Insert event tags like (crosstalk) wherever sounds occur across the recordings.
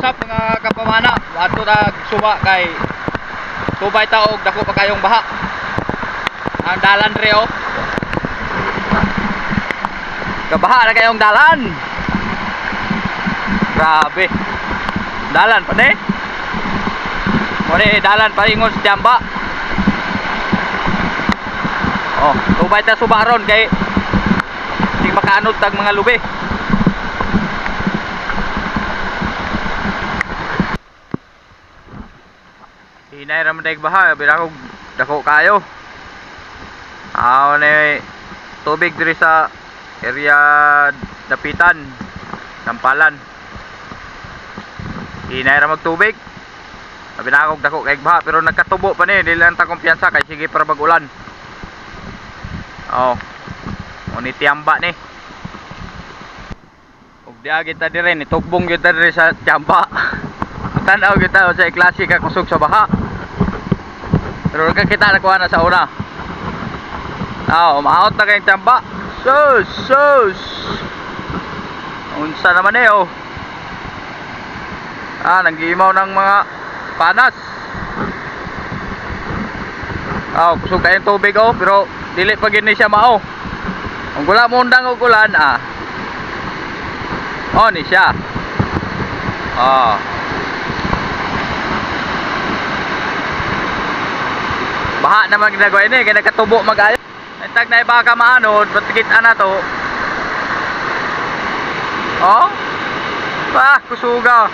Usap mga kapamana, ato na suba kay tubay taog dako pa kayong baha. Ang dalan re oh. Kabaha na kayong dalan. Grabe. Dalan pa ni. Muna dalan pa ingon sa Jamba. Oh, tubay ta suba ron kay Hindi makaanod tag mga lubi. Hinay raman dahil baha, binakog dako kayo. Aw ni tubig diri sa area dapitan, Kampalan. Hinay ra magtubig. Binakog dako kay baha pero nagkatubo pa ni, dili lang ta kumpiyansa kay sige para mag-ulan. Oh. Ngunit tiyamba ni. Ug diha kita dire ni tugbong kita dire sa tiyamba. (laughs) Tanaw kita sa klase ka kusog sa baha. Pero ka kita nakuha na sa una. Ah, umaot na kayong tiyamba. Sus, sus. Unsa naman eh oh. Ah, nanggimaw ng mga panas. Ah, kusog kayong tubig oh, pero dili pa gini siya mao. Ang gula mo undang og ulan ah. Oh, ni siya. Ah. Baha naman ginagawa ini, kaya nagkatubo mag-ayo. Entag na iba ka maanod, batikit na to. Oh? Bah, kusuga.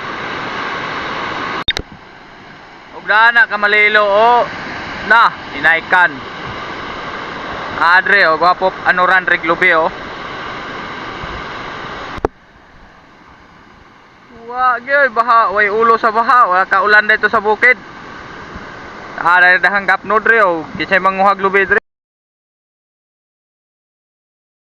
Ug na ka malilo oh. Na, inaikan. Adre, oh, gwapo, ano ran, reglubi, oh. Wa, gyoy, baha, way ulo sa baha, wala ka ulan dito sa bukid. Ah, dahil dahang gap node rin. Kisay manguhag lubid rin.